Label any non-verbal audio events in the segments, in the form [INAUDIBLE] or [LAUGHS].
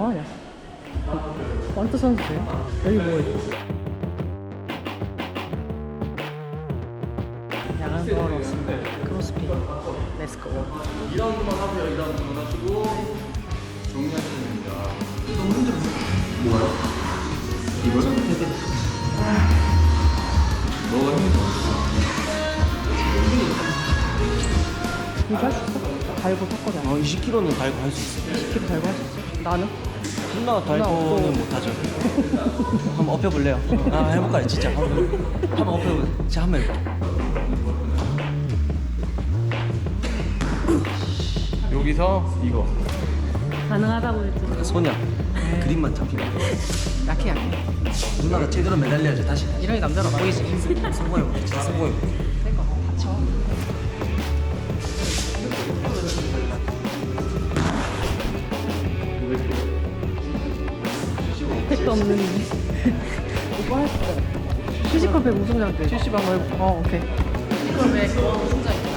뭐하냐? 완투 선수들 여기 뭐 있어? 야간 보러 왔습니다. 크로스핏 렛츠고 2라운드만 하세요. 2라운드만 하시고 정리하시면 됩니다. 너무 힘들었어. 이거요? 너가 힘이 더 있어. 이거 할수 있어? 달고 섞거든 어, 20kg는 달고 할 수 있어. 10kg 달고 할 수 있어? 나는? 누나가 없고. 달고는 못하죠. 한번 업혀볼래요? 아, 해볼까요, 진짜? 한번, 한번 업혀볼래요? 제가 한번 해볼게요. 여기서 이거. 가능하다고 했지 소냐. 그림만 잡히면. 약해 약해 누나가 제대로 매달려야지, 다시. 이런 남자라 보이지? 성공해볼게, 진짜 성공해볼게. 택도 없는. 오빠 할수 있어 피지컬 100 우승자 때 70 한번 해볼까? 어 오케이. 100 우승자 있다.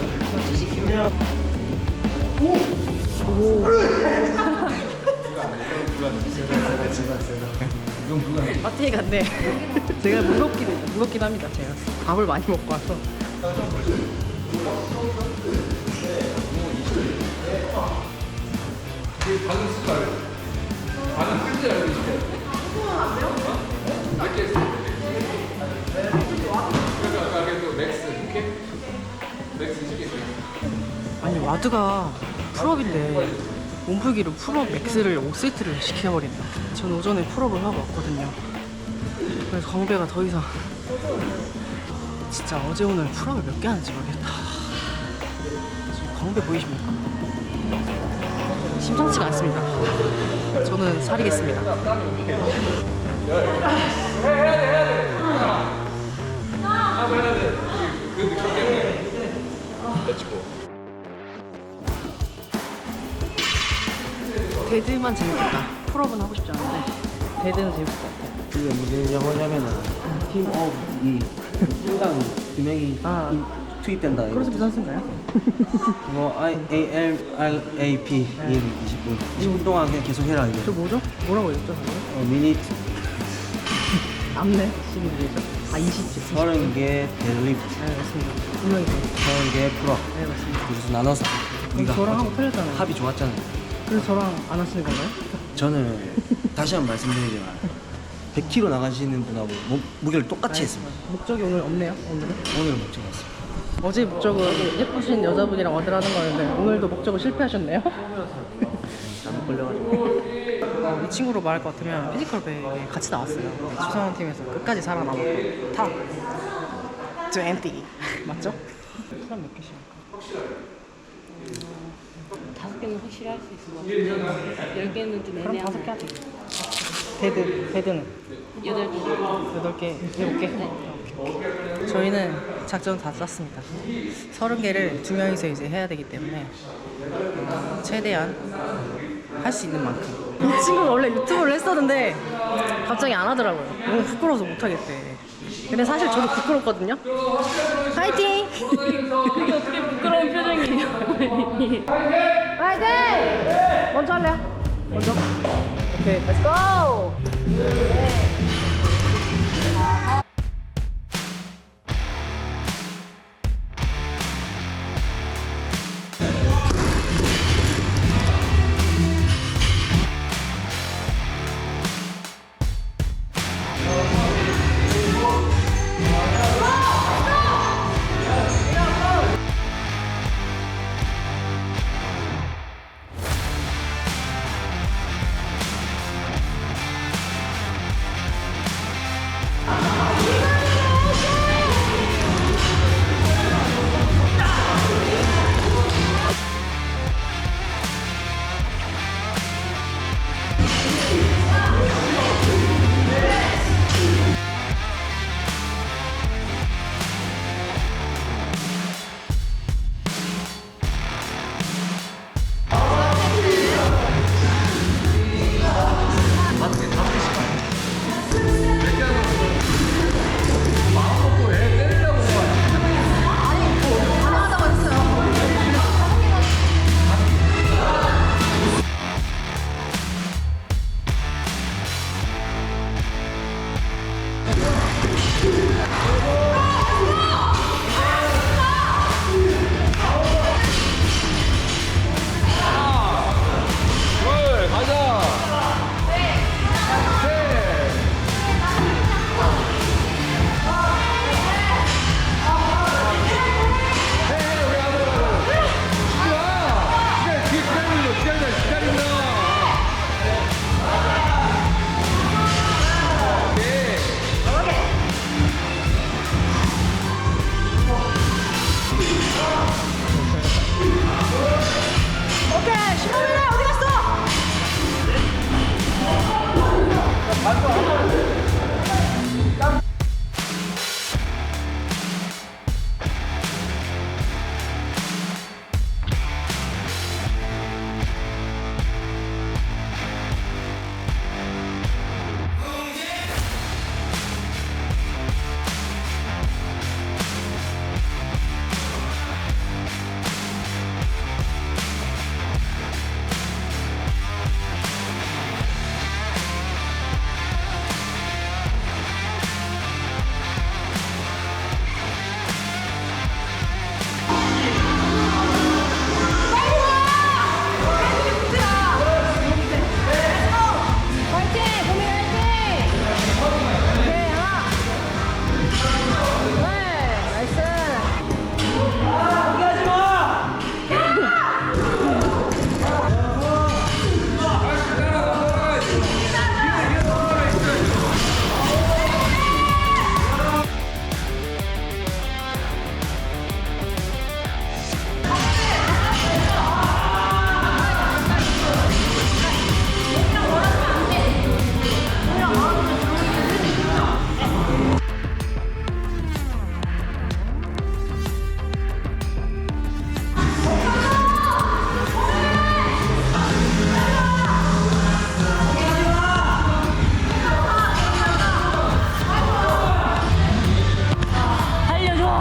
70kg 오. 마트에 갔네. 제가 무겁긴 무겁긴 합니다 제가. 밥을 많이 먹고 와서. 끌지 알고 있어요. 아니 와드가 풀업인데 몸풀기로 풀업 맥스를 5세트를 시켜버린다. 전 오전에 풀업을 하고 왔거든요. 그래서 광배가 더 이상 진짜 어제 오늘 풀업을 몇 개 하는지 모르겠다. 지금 광배 보이십니까? 심상치가 않습니다 저는 살이겠습니다 데드만 재밌겠다 풀업은 하고 싶지 않은데 데드는 재밌을 것 같아 이게 무슨 영어냐면은, 팀업이 팀당 두 명이 아. 이- 투입된다. 이거. 크로스핏 선수인가요? [LAUGHS] 뭐 I A L R A P 일 20분. 20분 동안 그냥 계속 해라 이게. 저 뭐죠? 뭐라고 했죠? 방금? 어, 미니 남네 시리즈죠. 아 20죠. 30개 데드리프트, 네 맞습니다. 분명히 그래요. 30개 풀업. 네 맞습니다. 그래서 나눠서 우리가 저랑 하고 틀렸잖아요. 합이 좋았잖아요. 그래서 저랑 안 하시는 건가요? 저는 [LAUGHS] 다시 한 번 말씀드리지만 100kg 나가시는 분하고 무, 무게를 똑같이 네. 했습니다. 목적이 오늘 없네요. 오늘은. 오늘은 못 찍었습니다. 어제 목적은 예쁘신 여자분이랑 와드라는 거였는데 오늘도 목적을 실패하셨네요. 잘못 걸려가지고. 어, 이 친구로 말할 것 같으면 피지컬 배에 같이 나왔어요. 추상원 팀에서 끝까지 살아남았고 탑 20. 맞죠? 사람 몇 개씩? 다섯 개는 확실히 할 수 있을 것 같은데 열 개는 좀 그럼 다섯 개 하자. 데드, 데드는? 여덟 개 여덟 개, 일곱 개? 저희는 작전 다 짰습니다. 서른 개를 두 명이서 이제 해야 되기 때문에 최대한 할 수 있는 만큼. 이 친구가 원래 유튜브를 했었는데 갑자기 안 하더라고요. 너무 부끄러워서 못 하겠대. 근데 사실 저도 부끄럽거든요. 파이팅! 어떻게 부끄러운 표정이에요 파이팅! 먼저 할래요? 먼저? 오케이, 렛츠 고!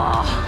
와.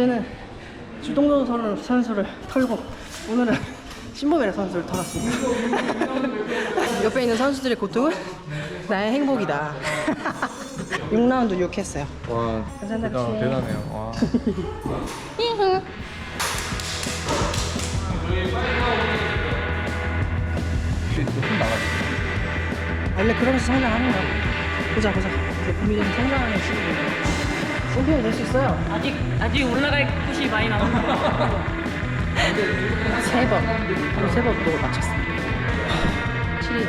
어제는 주동도 선수- 선수를 털고 오늘은 신보메라 선수를 털었습니다. [LAUGHS] 옆에 있는 선수들의 고통은 나의 행복이다. [LAUGHS] 6라운드 욕했어요. 와. 대단, 대단해요. 와. 원래 그러면서 성장하는 거야. 보자 보자. 이제 봄이 되면 성장하는 시기인데. 챔피언이 될수 있어요. 아직 아직 올라갈 곳이 많이 남았어. [LAUGHS] 세 번. 하루 세번 또 맞췄습니다. 7일.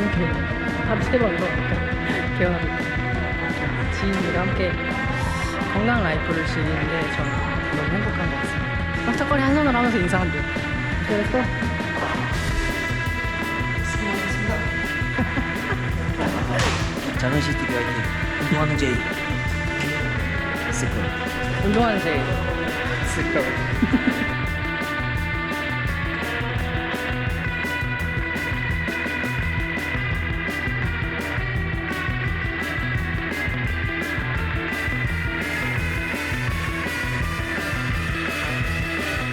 이렇게 하루 세번 더. 개원합니다. 지인들과 함께 건강 라이프를 즐기는데 저는 너무 행복한 것 같습니다. 깜짝거리 한 손을 하면서 인사한대요. 그래서 작은 시티비 화이팅 운동하는 제이 스크 운동하는 제 스컬. [LAUGHS]